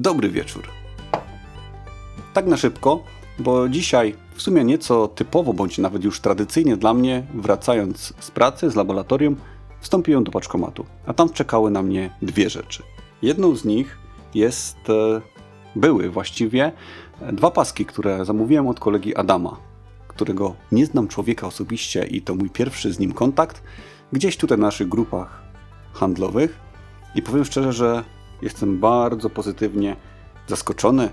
Dobry wieczór. Tak na szybko, bo dzisiaj w sumie nieco typowo, bądź nawet już tradycyjnie dla mnie, wracając z pracy, z laboratorium, wstąpiłem do paczkomatu. A tam czekały na mnie dwie rzeczy. Jedną z nich jest, e, były właściwie e, dwa paski, które zamówiłem od kolegi Adama, którego nie znam człowieka osobiście i to mój pierwszy z nim kontakt, gdzieś tutaj na naszych grupach handlowych. I powiem szczerze, że jestem bardzo pozytywnie zaskoczony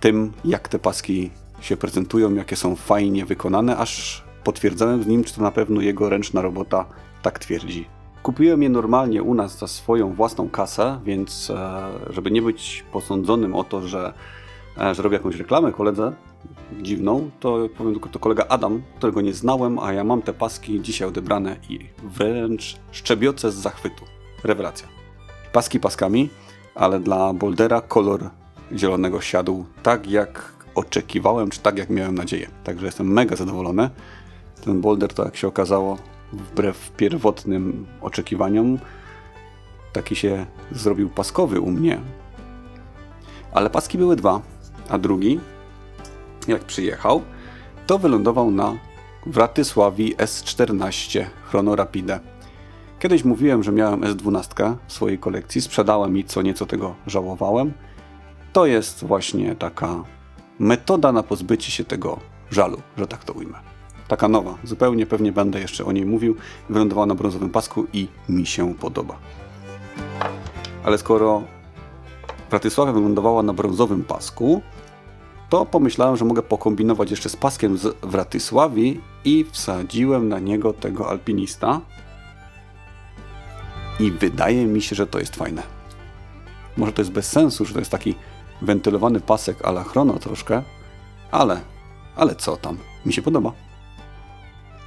tym, jak te paski się prezentują, jakie są fajnie wykonane, aż potwierdzałem z nim, czy to na pewno jego ręczna robota tak twierdzi. Kupiłem je normalnie u nas za swoją własną kasę, więc e, żeby nie być posądzonym o to, że, e, że robię jakąś reklamę koledze dziwną, to powiem tylko to kolega Adam, którego nie znałem, a ja mam te paski dzisiaj odebrane i wręcz szczebiocę z zachwytu. Rewelacja. Paski paskami, ale dla Boldera kolor zielonego siadł tak jak oczekiwałem, czy tak jak miałem nadzieję. Także jestem mega zadowolony. Ten Boulder to jak się okazało, wbrew pierwotnym oczekiwaniom, taki się zrobił paskowy u mnie. Ale paski były dwa, a drugi, jak przyjechał, to wylądował na Wratysławi S14 Chrono Rapide. Kiedyś mówiłem, że miałem S12 w swojej kolekcji, sprzedałem i co nieco tego żałowałem. To jest właśnie taka metoda na pozbycie się tego żalu, że tak to ujmę. Taka nowa, zupełnie pewnie będę jeszcze o niej mówił. Wylądowała na brązowym pasku i mi się podoba. Ale skoro Bratysława wylądowała na brązowym pasku, to pomyślałem, że mogę pokombinować jeszcze z paskiem z Wratysławi i wsadziłem na niego tego alpinista. I wydaje mi się, że to jest fajne. Może to jest bez sensu, że to jest taki wentylowany pasek a la chrono troszkę, ale, ale co tam, mi się podoba.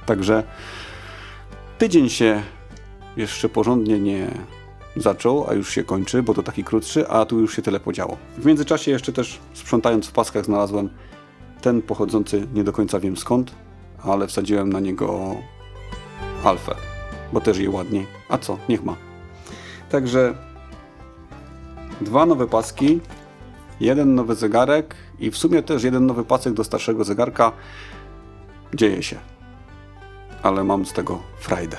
Także tydzień się jeszcze porządnie nie zaczął, a już się kończy, bo to taki krótszy, a tu już się tyle podziało. W międzyczasie jeszcze też sprzątając w paskach znalazłem ten pochodzący nie do końca wiem skąd, ale wsadziłem na niego alfę, bo też je ładniej. A co, niech ma. Także dwa nowe paski, jeden nowy zegarek i w sumie też jeden nowy pasek do starszego zegarka. Dzieje się. Ale mam z tego frajdę.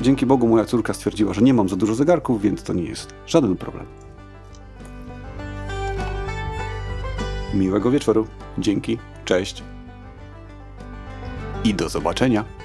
Dzięki Bogu moja córka stwierdziła, że nie mam za dużo zegarków, więc to nie jest żaden problem. Miłego wieczoru. Dzięki. Cześć. I do zobaczenia.